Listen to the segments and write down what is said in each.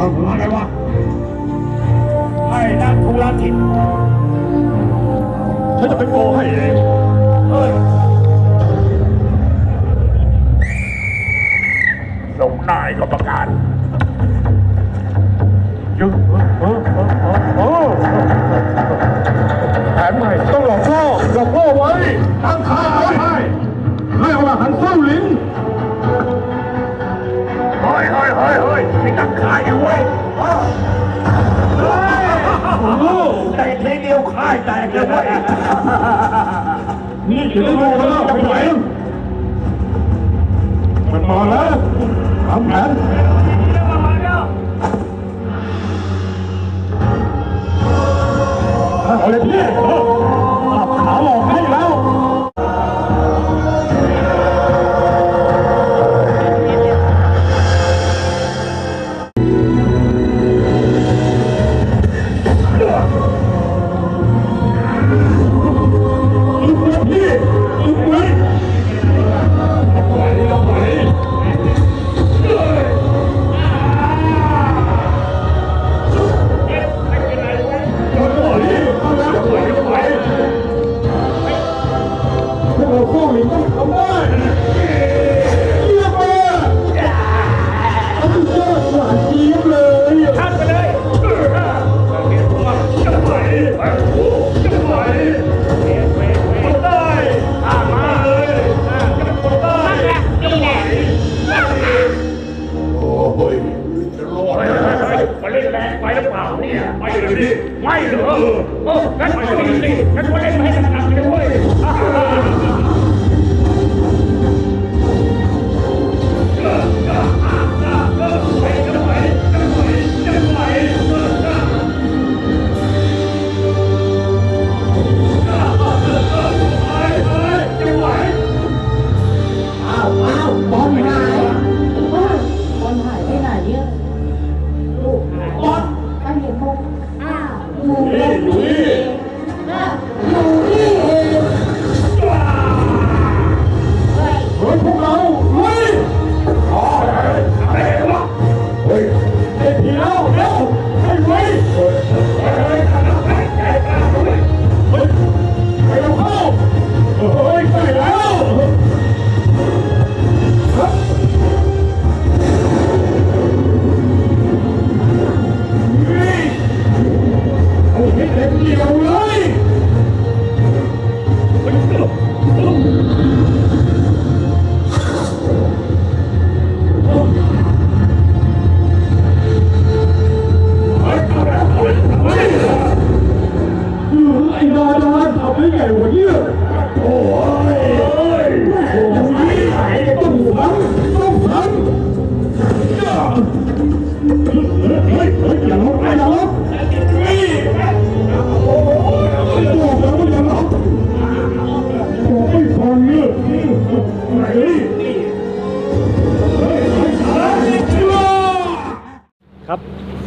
ออะไรวะไอ้นักธุรกิจฉันจะไปโกงให้เองเอ้ยลงนายก็ประกาศ ค่ายแตกเลยเว้ยนี่คือโลกแล้วไปไหวมันมาแล้วทำแผนเอาเลยพี่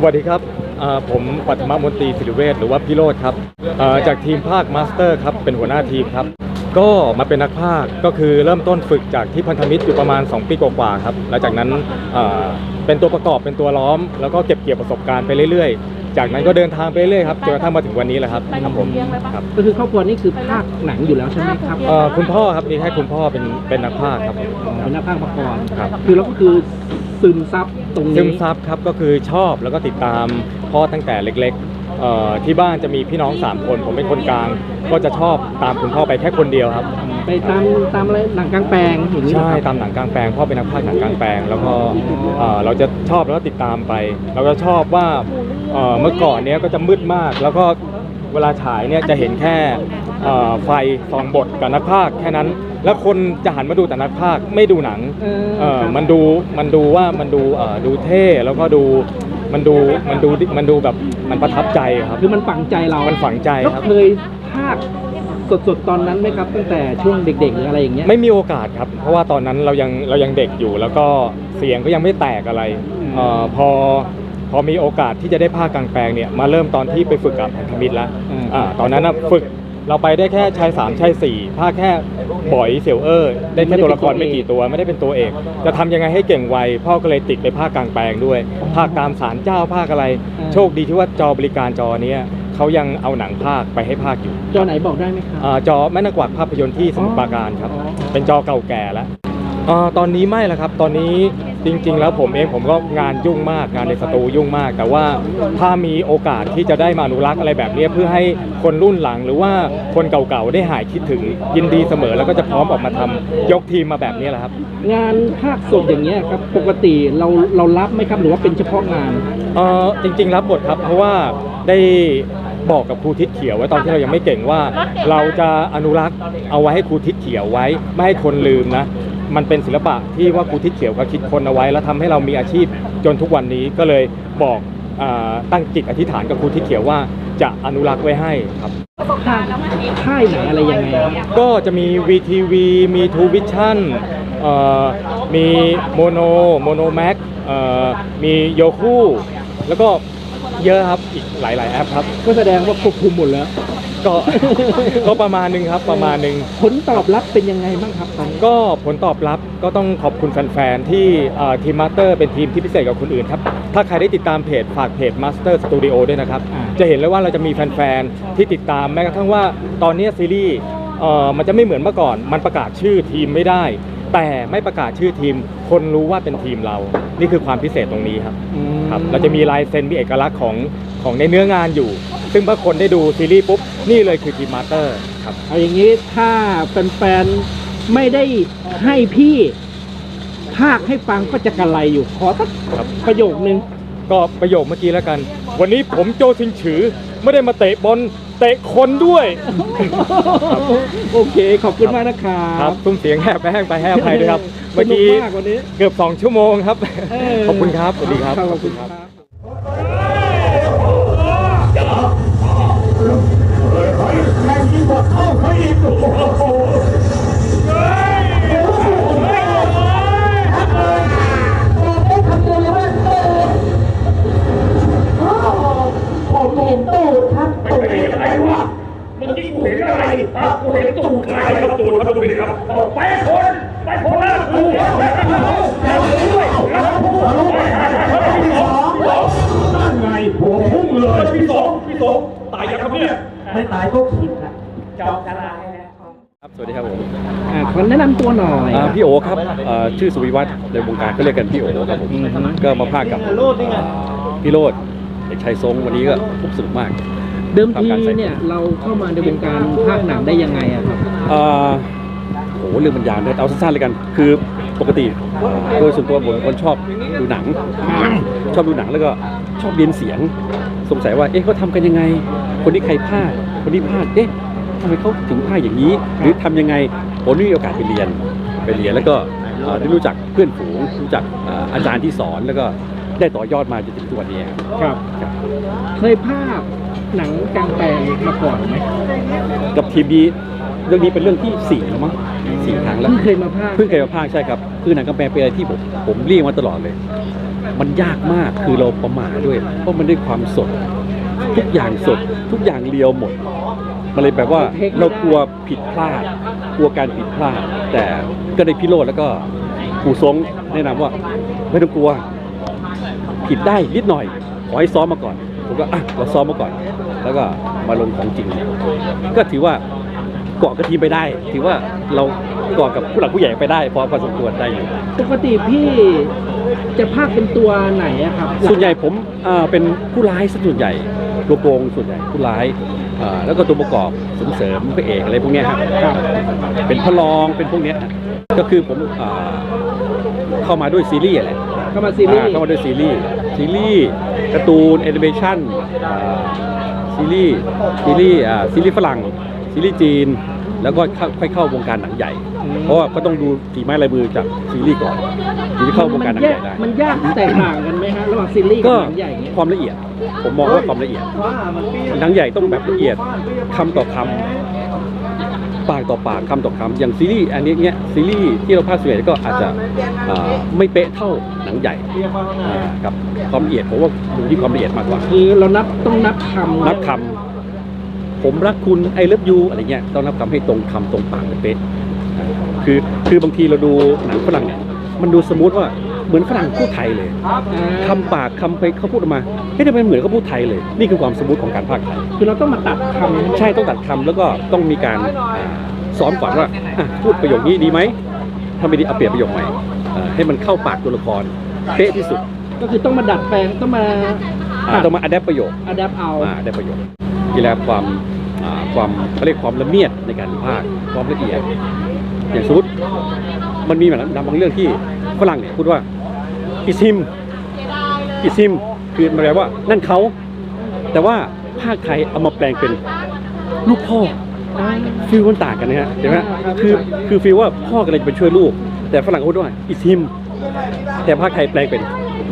สวัสดีครับอ่าผมปัทมมนตรีศิริเวชหรือว่าพี่โรธครับอ่าจากทีมภาคมาสเตอร์ครับเป็นหัวหน้าทีมครับ ก็มาเป็นนักภาคก็คือเริ่มต้นฝึกจากที่พันธมิตรอยู่ประมาณ 2 ปีกว่าๆครับแล้วจากนั้นอ่าเป็นตัวประกอบเป็นตัวล้อม แล้วก็เก็บเกี่ยวประสบการณ์ไปเรื่อยๆ จากนั้นก็เดินทางไปเรื่อยๆครับจนกระทั่งมาถึงวันนี้แหละครับครับผมครับก็คือครอบครัวนี่คือภาคหนังอยู่แล้วใช่ไหมครับเอ่อคุณพ่อครับมีแค่คุณพ่อเป็นเป็นนักภาคครับเป็นนักภาคมาก่อนครับคือเราก็คือซึมซับ ตรงนี้ซึมซับครับก็คือชอบแล้วก็ติดตามพ่อตั้งแต่เล็กๆเอ่อที่บ้านจะมีพี่น้อง 3 คน ผมเป็นคนกลาง ก็จะชอบตามคุณพ่อไปแค่คนเดียวครับ ไปตามตามอะไรหนังกลางแปลงอย่างนี้เหรอใช่ครับ ตามหนังกลางแปลงพ่อเป็นนักพากย์หนังกลางแปลง แล้วก็เอ่อเราจะชอบแล้วก็ติดตามไป เราก็ชอบว่าเอ่อเมื่อก่อนเนี้ยก็จะมืดมาก แล้วก็เวลาฉายเนี่ยจะเห็นแค่เอ่อไฟส่องบทกับนักพากย์แค่นั้น แล้วคนจะหันมาดูแต่นักพากย์ไม่ดูหนังเออเออครับมันดูมันดูว่ามันดูเอ่อดูเท่แล้วก็ดูมันดูมันดูมันดูแบบมันประทับใจครับ คือมันฝังใจเรามันฝังใจแล้วครับเคยภาคสดๆตอนนั้นไหมครับ ตั้งแต่ช่วงเด็กๆหรืออะไรอย่างเงี้ย ไม่มีโอกาสครับ เพราะว่าตอนนั้นเรายังเรายังเด็กอยู่ แล้วก็เสียงก็ยังไม่แตกอะไรเออพอพอมีโอกาสที่จะได้ภาคกลางแปลงเนี่ยมาเริ่มตอนที่ไปฝึกกับพันธมิตรแล้วอืม อ่าตอนนั้นนะฝึก เราไปได้แค่ชายสามชายสี่ภาคแค่บ่อยเสี่ยวเออร์ได้แค่ตัวละครไม่กี่ตัวไม่ได้เป็นตัวเอก จะทำยังไงให้เก่งไวพ่อก็เลยติดไปภาคกลางแปลงด้วย ภาคตามสารเจ้าภาคอะไร โชคดีที่ว่าจอบริการจอเนี้ยเขายังเอาหนังภาคไปให้ภาคอยู่จอไหนบอกได้ไหมครับ อ่าจอแม่นางกวักภาพยนตร์ที่สมุทรปราการครับอ๋อเป็นจอเก่าแก่แล้วอ่าตอนนี้ไม่แล้วครับตอนนี้ จริง ๆ แล้วผมเองผมก็งานยุ่งมากงานในสตูยุ่งมาก แต่ว่าถ้ามีโอกาสที่จะได้มาอนุรักษ์อะไรแบบนี้เพื่อให้คนรุ่นหลังหรือว่าคนเก่าๆได้หายคิดถึงยินดีเสมอแล้วก็จะพร้อมออกมาทำยกทีมมาแบบนี้แหละครับ งานภาคสดอย่างเงี้ยครับปกติเราเรารับไหมครับหรือว่าเป็นเฉพาะงานเออจริง ๆ รับบทครับเพราะว่าได้บอกกับครูทิศเขียวไว้ตอนที่เรายังไม่เก่งว่า เราจะอนุรักษ์เอาไว้ให้ครูทิศเขียวไว้ ไม่ให้คนลืมนะ มันเป็นศิลปะที่ว่าครูทิศเขียวเขาคิดคนเอาไว้ แล้วทำให้เรามีอาชีพจนทุกวันนี้ก็เลยบอกอาตั้งจิตอธิษฐานกับครูทิศเขียวว่าจะอนุรักษ์ไว้ให้ครับค่ายค่ายไหนอะไรยังไงครับก็จะมี VTV มี True Vision เอ่อมีโมโนโมโนแม็กมีโยคูแล้วก็เยอะครับอีกหลาย ๆ แอปครับ ก็แสดงว่าควบคุมหมดแล้ว ก็ ก็ประมาณหนึงครับประมาณหนึง ผลตอบรับเป็นยังไงบ้างครับตอนนี้ก็ผลตอบรับก็ต้องขอบคุณแฟนๆ ที่เอ่อทีมมาสเตอร์เป็นทีมที่พิเศษกว่าคนอื่นครับ ถ้าใครได้ติดตามเพจฝากเพจ Master Studio ด้วยนะครับ จะเห็นเลยว่าเราจะมีแฟนๆ ที่ติดตามแม้กระทั่งว่าตอนนี้ซีรีส์เอ่อมันจะไม่เหมือนเมื่อก่อน มันประกาศชื่อทีมไม่ได้ แต่ไม่ประกาศชื่อทีม คนรู้ว่าเป็นทีมเรา นี่คือความพิเศษตรงนี้ครับอืมครับ เราจะมีลายเซ็นมีเอกลักษณ์ของของในเนื้องานอยู่ ซึ่งเมื่อคนได้ดูซีรีส์ปุ๊บ นี่เลยคือทีมมาสเตอร์ครับเอาอย่างนี้ถ้าแฟนๆไม่ได้ให้พี่ภาคให้ฟังก็จะกระไรอยู่ขอสักครับประโยคนึงก็ประโยคเมื่อกี้แล้วกัน วันนี้ผมโจซิงฉือไม่ได้มาเตะบอล เตะคนด้วย โอเคขอบคุณมากนะครัครับบซุ้มเสียงแหบไปแห้งไปแห้งไปด้วยครับ เมื่อสนุกี้มากวันนี้เกือบ 2 ชั่วโมงครับเออขอบคุณครับ สวัสดีครับ ขอบคุณครับแม่งยิ่งกว่าเข้าเขาอีก ชื่อสุวิวัฒน์ในวงการเขาเรียกกันพี่โอครับผมก็มาพากกับอ่าพี่โรดเด็กชายทรงวันนี้ก็พบสนุกมาก เดิมทีเนี่ยเราเข้ามาในวงการภาคหนังได้ยังไงอะครับอ่าโอ้โหเรื่องมันยาวนะเอาสั้นๆเลยกัน คือปกติโดยส่วนตัวผมเป็นคนชอบดูหนัง ชอบดูหนังแล้วก็ชอบเรียนเสียง สงสัยว่าเอ๊ะเขาทำกันยังไง คนนี้ใครพลาดคนนี้พลาดเอ๊ะทำไมเขาถึงพลาดอย่างนี้ หรือทำยังไงผมได้มีโอกาสไปเรียนไปเรียนแล้วก็เอ่อ ได้รู้จักเพื่อนฝูงรู้จักอ่าอาจารย์ที่สอนแล้วก็ได้ต่อยอดมาจนถึงทุกวันนี้ครับครับเคยภาคหนังกลางแปลงมาก่อนไหมกับทีมบีเรื่องนี้เป็นเรื่องที่สี่แล้วมั้งสี่ครั้งแล้วเพิ่งเคยมาภาคเพิ่งเคยมาภาคใช่ครับคือหนังกำแพงเป็นอะไรที่ผมผมเรียกมาตลอดเลย มันยากมากคือเราประมาทด้วย เพราะมันได้ความสด ทุกอย่างสด ทุกอย่างเรียวหมดมันเลยแบบว่าเรากลัวผิดพลาด กลัวการผิดพลาด แต่ก็ได้พิโรธแล้วก็ปู่ซงแนะนำว่าไม่ต้องกลัวผิดได้นิดหน่อยขอให้ซ้อมมาก่อนผมก็อะเราซ้อมมาก่อน แล้วก็มาลงของจริง ก็ถือว่าเกาะกระทีมไปได้ ถือว่าเราเกาะกับผู้หลักผู้ใหญ่ไปได้พอพอสมควรได้อยู่ปกติพี่จะภาคเป็นตัวไหนอะครับ ส่วนใหญ่ผมอ่าเป็นผู้ร้ายซะส่วนใหญ่ตัวโกงส่วนใหญ่ผู้ร้ายอ่า แล้วก็ตัวประกอบเสริมเสริมพระเอกอะไรพวกเนี้ยครับเป็นพระรองเป็นพวกเนี้ยฮะก็คือผมอ่าเข้ามาด้วยซีรีส์แหละเข้ามาซีรีอ่าส์เข้ามาด้วยซีรีส์ซีรีส์การ์ตูนแอนิเมชันอ่าซีรีส์ซีรีส์อ่าซีรีส์ฝรั่งซีรีส์จีน แล้วก็เข้าค่อยเข้าวงการหนังใหญ่ เพราะว่าก็ต้องดูฝีไม้ลายมือจากซีรีส์ก่อนถึงจะเข้าวงการหนังใหญ่ได้ มันยากแตกต่างกันไหมฮะระหว่างซีรีส์กัก็บหนังใหญ่เนี่ยความละเอียด ผมมองว่าความละเอียด หนังใหญ่ต้องแบบละเอียดคำต่อคำปากต่อปากคำต่อคำอย่างซีรีส์อันนี้เนี้ยซีรีส์ที่เราภาคส่วนใหญ่ก็อาจจะอ่าไม่เป๊ะเท่าหนังใหญ่อ่ากับความละเอียดผมว่าดูที่ความละเอียดมากกว่า คือเรานับต้องนับคำนับคำผมรักคุณไอเลิฟยูอะไรเงี้ยต้องรับคำให้ตรงคำตรงปากเป๊ะอ่า คือคือบางทีเราดูหนังฝรั่งเนี่ยมันดูสมูทว่าเหมือนฝรั่งพูดไทยเลยคำปากคำไปเขาพูดออกมาเฮ้ยทำไมเหมือนเขาพูดไทยเลย นี่คือความสมูทของการพากย์ไทยคือเราต้องมาตัดคำใช่ต้องตัดคำแล้วก็ต้องมีการอ่าซ้อมก่อนว่าอะพูดประโยคนี้ดีไหมถ้าไม่ดีเอาเปลี่ยนประโยคใหม่อ่าให้มันเข้าปากตัวละครเป๊ะที่สุด ก็คือต้องมาดัดแปลงต้องมาอ่าต้องมาอัดแอปประโยคอัดแอปเอาอ่าได้ประโยชน์กีฬาความอ่าความเขาเรียกความละเมียดในการพากย์ความละเอียด อย่างสมมติมันมีแบบบางเรื่องที่ฝรั่งเนี่ยพูดว่าอิซิมอิซิมคือมันแปลว่านั่นเขาแต่ว่าภาคไทยเอามาแปลงเป็นลูกพ่อฟิลมันต่างกันนะฮะเห็นไหมคือคือฟิลว่าพ่อกำลังจะไปช่วยลูก แต่ฝรั่งเขาพูดว่าอิซิมแต่ภาคไทยแปลงเป็น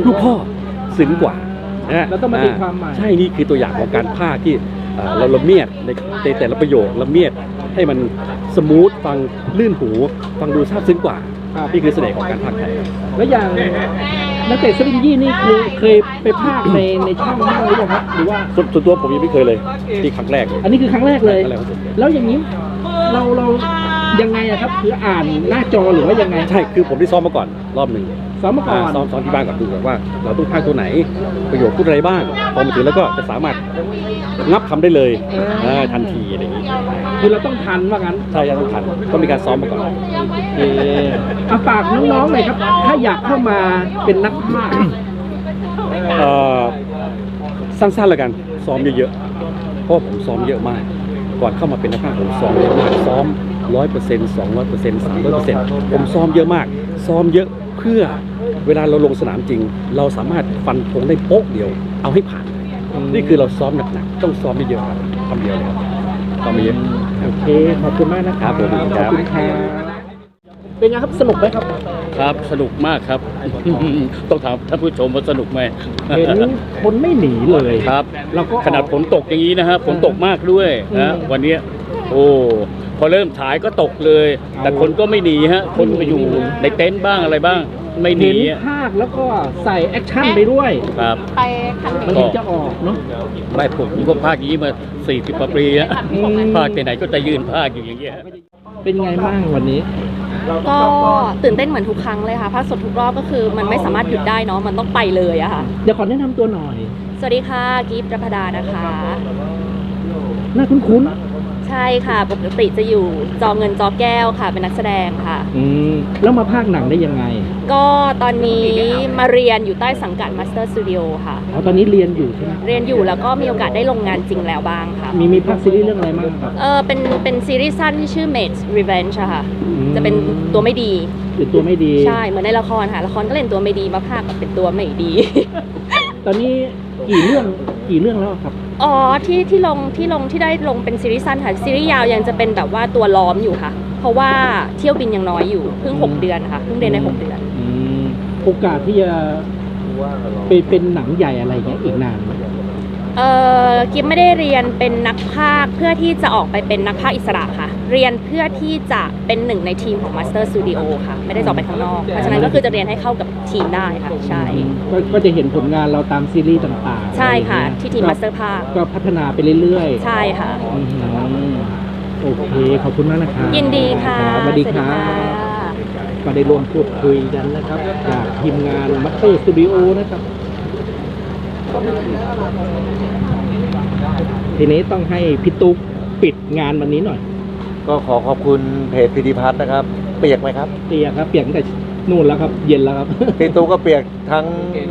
ลูกพ่อซึ้งกว่านะฮะแล้วต้องมาตีความใหม่ใช่นี่คือตัวอย่างของการพากย์ที่เอ่อเราละเมียดในในแต่ละประโยคละเมียด ให้มันสมูทฟังลื่นหู ฟังดูซาบซึ้งกว่าครับนี่คือเสน่ห์ของการพากย์ไทยแล้วอย่างนักเตะสลิงยี่นี่คือเคยไปพากย์ในในช่องบ้างหรือยังครับหรือว่าส่วนส่วนตัวผมยังไม่เคยเลยที่ครั้งแรกเลยอันนี้คือครั้งแรกเลย ครั้งแรกของผมเลย แล้วอย่างนี้เราเรายังไงอะครับ คืออ่านหน้าจอหรือว่ายังไง ใช่คือผมได้ซ้อมมาก่อนรอบหนึ่ง ซ้อมมาก่อนอ่าซ้อมซ้อมที่บ้านก่อนดูก่อนว่า เราต้องพากย์ตัวไหน ประโยคพูดอะไรบ้างพอมาถึงแล้วก็จะสามารถงับคำได้เลยอ่าทันทีอะไรอย่างนี้คือเราต้องทันว่างั้น ใช่ต้องทันต้องมีการซ้อมมาก่อนเออเอาฝากน้องๆหน่อยครับ ถ้าอยากเข้ามาเป็นนักพากย์เอ่อสั้นๆแล้วกัน ซ้อมเยอะๆเพราะผมซ้อมเยอะมาก ก่อนเข้ามาเป็นนักพากย์ผมซ้อมเยอะมากซ้อมร้อยเปอร์เซ็นต์สองร้อยเปอร์เซ็นต์สามร้อยเปอร์เซ็นต์ผมซ้อมเยอะมาก ซ้อมเยอะเพื่อ เวลาเราลงสนามจริง เราสามารถฟันธงได้โป๊กเดียว เอาให้ผ่าน นี่คือเราซ้อมหนักๆต้องซ้อมเยอะๆครับคำเดียวเลยครับซ้อมเยอะโอเคขอบคุณมากนะคครัรับบผมขครัอบบคุณครับเป็นไงครับสนุกไหมครับ ครับสนุกมากครับ ต้องถามท่านผู้ชมว่าสนุกไหมเห็นคนไม่หนีเลยครับเราก็ขนาดฝนตกอย่างนี้นะฮะฝนตกมากด้วยนะอืมวันเนี้ยโอ้พอเริ่มฉายก็ตกเลย แต่คนก็ไม่หนีฮะ คนไปอยู่ในเต็นท์บ้างอะไรบ้าง ไม่หเห็นีนอะภาคแล้วก็ใส่แอคชั่นไปด้วย ครับมันถึงจะออกเนาะ ไม่ผมก็ภาคอย่างนี้มา 40กว่าปีแล้วอืมภาคที่ไหนก็จะยืนภาคอยู่อย่างเงี้ย เป็นไงบ้างวันนี้ ก็ตื่นเต้นเหมือนทุกครั้งเลยค่ะภาคสดทุกรอบก็คือมันไม่สามารถหยุดได้เนาะมันต้องไปเลยอะค่ะ เดี๋ยวขอแนะนำตัวหน่อย สวัสดีค่ะกิฟต์รพดานะคะ น่าคุ้น ใช่ค่ะปกติจะอยู่จอเงินจอแก้วค่ะเป็นนักแสดงค่ะๆอืมแล้วมาภาคหนังได้ยังไงก็ตอนนี้มาเรียนอยู่ใต้สังกัด Master Studio ค่ะ อ๋อตอนนี้เรียนอยู่ใช่ไหมเรียนอยู่แล้วก็มีโอกาสได้ลงงานจริงแล้วบ้างค่ะมีมีภาคซีรีส์เรื่องอะไรบ้างครับเออเป็นเป็นซีรีส์สั้นที่ชื่อ Maid's Revenge อะค่ะ อืมจะเป็นตัวไม่ดีหรือตัวไม่ดี ใช่เหมือนในละครค่ะละครก็เล่นตัวไม่ดีมาภาคก็เป็นตัวไม่ดี ตอนนี้ กี่เรื่องกี่เรื่องแล้วครับ อ๋อที่ที่ลงที่ลงที่ได้ลงเป็นซีรีส์สั้นค่ะซีรีส์ยาวยังจะเป็นแบบว่าตัวล้อมอยู่ค่ะ เพราะว่าเที่ยวบินยังน้อยอยู่เพิ่ง 6 เดือนค่ะเพิ่งเรียนได้6เดือน อืมโอกาสที่จะไปเป็นหนังใหญ่อะไรเงี้ยอีกนานไหมเออกิฟไม่ได้เรียนเป็นนักพากย์เพื่อที่จะออกไปเป็นนักพากย์อิสระค่ะ เรียนเพื่อที่จะเป็นหนึ่งในทีมของ Master Studio ค่ะ ไม่ได้จะออกไปข้างนอก เพราะฉะนั้นก็คือจะเรียนให้เข้ากับทีมได้ค่ะ ใช่ ก็ก็จะเห็นผลงานเราตามซีรีส์ต่างๆใช่ค่ะอะไรเงี้ยที่ทีมก็ Master ภาคก็พัฒนาไปเรื่อยๆ ใช่ค่ะ อือหือโอเค ขอบคุณมากนะครับยินดีค่ะรับสวัสดีครับก็ได้ร่วมพูดคุยกันนะครับ จากทีมงานมัตเตอร์สตูดิโอนะครับ ทีนี้ต้องให้พี่ตุ๊กปิดงานวันนี้หน่อย ก็ขอขอบคุณเพจพิธีพัฒน์นะครับ เปียกไหมครับ เปียกครับเปียกตั้งแต่นู่นแล้วครับ เย็นแล้วครับพี่ตูก็เปียกทั้ง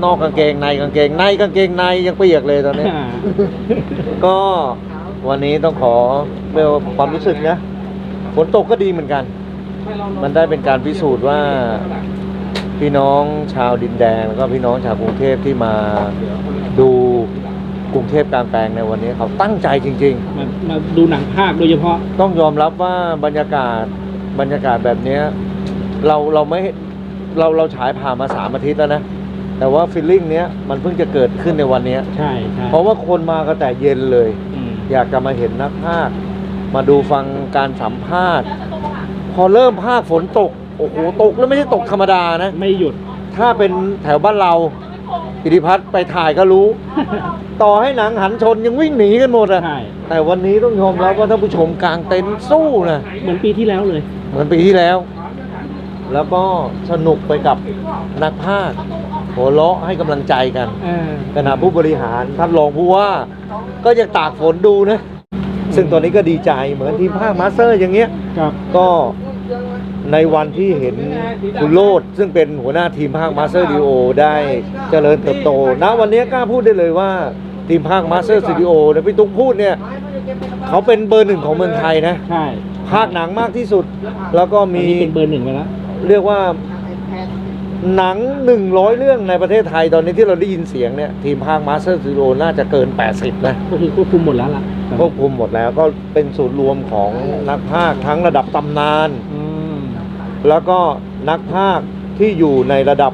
นอกกางเกงในกางเกงในกางเกงในยังเปียกเลยตอนนี้ ก็วันนี้ต้องขอเมื่อความรู้สึกนะฝนตกก็ดีเหมือนกัน มันได้เป็นการพิสูจน์ว่าพี่น้องชาวดินแดงแล้วก็พี่น้องชาวกรุงเทพที่มาดู กรุงเทพการแปลงในวันนี้เขาตั้งใจจริง ๆ มามาดูหนังภาคโดยเฉพาะ ต้องยอมรับว่าบรรยากาศบรรยากาศแบบเนี้ยเราเราไม่เราเราฉายผ่านมาสามอาทิตย์แล้วนะ แต่ว่าฟีลลิ่งเนี้ยมันเพิ่งจะเกิดขึ้นในวันเนี้ยใช่ใช่เพราะว่าคนมากันแต่เย็นเลย อืมอยากจะมาเห็นนักพากย์มาดูฟังการสัมภาษณ์ พอเริ่มภาคฝนตก โอ้โห ตกแล้วไม่ใช่ตกธรรมดานะ ไม่หยุด ถ้าเป็นแถวบ้านเรา พิธิพัฒน์ไปถ่ายก็รู้ ต่อให้หนังหันชนยังวิ่งหนีกันหมดอะใช่ แต่วันนี้ต้องยอมรับว่าท่านผู้ชมกลางเต็นท์สู้นะเหมือนปีที่แล้วเลย เหมือนปีที่แล้ว แล้วก็สนุกไปกับนักพากย์หัวเราะให้กำลังใจกันเออคณะผู้บริหารท่านรองผู้ว่าก็ยังตากฝนดูนะ ซึ่งตอนนี้ก็ดีใจเหมือนทีมภาคมาสเตอร์อย่างเงี้ย ครับ ก็ ในวันที่เห็นคุณโลดซึ่งเป็นหัวหน้าทีมภาคมาสเตอร์ดีโอได้เจริญเติบโตณวันนี้กล้าพูดได้เลยว่าทีมภาคมาสเตอร์สตูดิโอเนี่ยพี่ตุ๊กพูดเนี่ยเขาเป็นเบอร์หนึ่งของเมืองไทยนะใช่ภาคหนังมากที่สุด แล้วก็ตอนมีนี้เป็นเบอร์หนึ่งไปแล้วเรียกว่าหนัง100เรื่องในประเทศไทยตอนนี้ที่เราได้ยินเสียงเนี่ยทีมภาคมาสเตอร์สตูดิโอน่าจะเกิน 80 นะก็คือควบคุมหมดแล้วล่ะควบคุมหมดแล้วก็เป็นศูนย์รวมของนักภาคทั้งระดับตำนานอืม แล้วก็นักภาคที่อยู่ในระดับ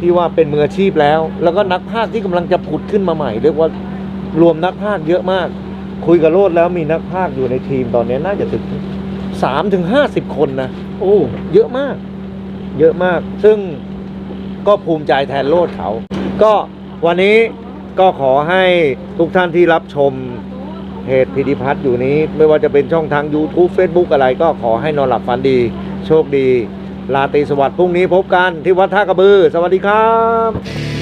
ที่ว่าเป็นมืออาชีพแล้ว แล้วก็นักภาคที่กำลังจะผุดขึ้นมาใหม่ เรียกว่ารวมนักภาคเยอะมาก คุยกับโรดแล้วมีนักภาคอยู่ในทีมตอนนี้น่าจะถึง3ถึง50คนนะโอ้เยอะมาก เยอะมาก ซึ่งก็ภูมิใจแทนโลดเขา ก็วันนี้ก็ขอให้ทุกท่านที่รับชมเพจพิธิพัฒน์อยู่นี้ ไม่ว่าจะเป็นช่องทาง YouTube Facebook อะไรก็ขอให้นอนหลับฝันดี โชคดีลาตรีสวัสดิ์พรุ่งนี้พบกันที่วัดท่ากระบือ สวัสดีครับ